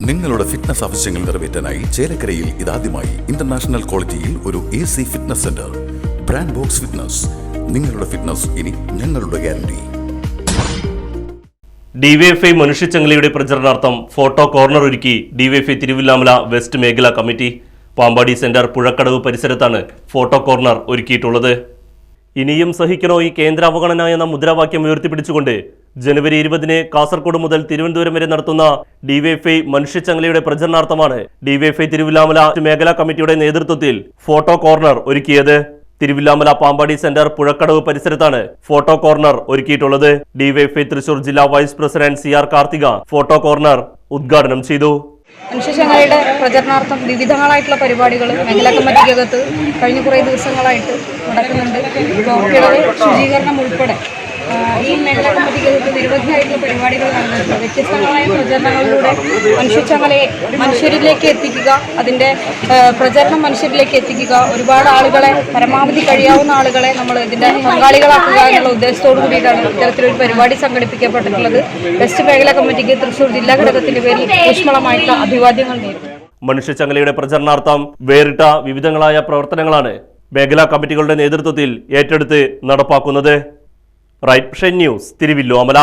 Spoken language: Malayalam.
നിങ്ങളുടെ ഫിറ്റ്നസ് ആവശ്യങ്ങൾ നിറവേറ്റാനായി ചേലക്കരയിൽ ഇതാദ്യമായി ഇന്റർനാഷണൽ ക്വാളിറ്റിയിൽ ഒരു A C fitness centre brand box fitness നിങ്ങളുടെ ഫിറ്റ്നസ് ഇനി ഞങ്ങളുടെ ഗ്യാരണ്ടി ഡിവൈഎഫ്ഐ മനുഷ്യച്ചങ്ങലയുടെ പ്രചരണാർത്ഥം ഫോട്ടോ കോർണർ ഒരുക്കി ഡിവൈഎഫ്ഐ തിരുവില്ലാമല വെസ്റ്റ് മേഖലാ കമ്മിറ്റി. പാമ്പാടി സെന്റർ പുഴക്കടവ് പരിസരത്താണ് ഫോട്ടോ കോർണർ ഒരുക്കിയിട്ടുള്ളത്. ഇനിയും സഹിക്കണോ ഈ കേന്ദ്ര അവഗണന എന്ന മുദ്രാവാക്യം ഉയർത്തിപ്പിടിച്ചുകൊണ്ട് ജനുവരി ഇരുപതിന് കാസർകോട് മുതൽ തിരുവനന്തപുരം വരെ നടത്തുന്ന ഡിവൈഎഫ്ഐ മനുഷ്യച്ചങ്ങലയുടെ പ്രചരണാർത്ഥമാണ് ഡിവൈഎഫ്ഐ തിരുവില്ലാമല മേഖലാ കമ്മിറ്റിയുടെ നേതൃത്വത്തിൽ ഫോട്ടോ കോർണർ ഒരുക്കിയത്. തിരുവില്ലാമല പാമ്പാടി സെന്റർ പുഴക്കടവ് പരിസരത്താണ് ഫോട്ടോ കോർണർ ഒരുക്കിയിട്ടുള്ളത്. ഡിവൈഎഫ്ഐ തൃശൂർ ജില്ലാ vice president C R Karthika photo corner ഉദ്ഘാടനം ചെയ്തു. മനുഷ്യചങ്ങലയുടെ പ്രചരണാർത്ഥം വിവിധങ്ങളായിട്ടുള്ള പരിപാടികൾ മേഖലാ കമ്മിറ്റിക്കകത്ത് കഴിഞ്ഞ കുറേ ദിവസങ്ങളായിട്ട് നടക്കുന്നുണ്ട്. ശുചീകരണം ഉൾപ്പെടെ ഈ കമ്മിറ്റിക്കകത്ത് നിരവധിയായിട്ടുള്ള പരിപാടികൾ നടന്നിട്ടുണ്ട്. വ്യത്യസ്തങ്ങളായ പ്രചരണങ്ങളിലൂടെ മനുഷ്യച്ചങ്ങളെ മനുഷ്യരിലേക്ക് എത്തിക്കുക അതിന്റെ പ്രചരണം മനുഷ്യരിലേക്ക് എത്തിക്കുക ഒരുപാട് ആളുകളെ പരമാവധി കഴിയാവുന്ന ആളുകളെ നമ്മൾ ഇതിന്റെ പങ്കാളികളാക്കുക എന്നുള്ള ഉദ്ദേശത്തോടു കൂടിയിട്ടാണ് ഇത്തരത്തിലൊരു പരിപാടി സംഘടിപ്പിക്കപ്പെട്ടിട്ടുള്ളത്. വെസ്റ്റ് മേഖല കമ്മിറ്റിക്ക് തൃശ്ശൂർ ജില്ലാ ഘടകത്തിന്റെ പേരിൽ ഊഷ്മളമായിട്ടുള്ള അഭിവാദ്യങ്ങൾ നേരിടും മനുഷ്യച്ചങ്ങലയുടെ പ്രചരണാർത്ഥം വേറിട്ട വിവിധങ്ങളായ പ്രവർത്തനങ്ങളാണ് മേഖലാ കമ്മിറ്റികളുടെ നേതൃത്വത്തിൽ ഏറ്റെടുത്ത് നടപ്പാക്കുന്നത്. Right news Thiruvilwamala.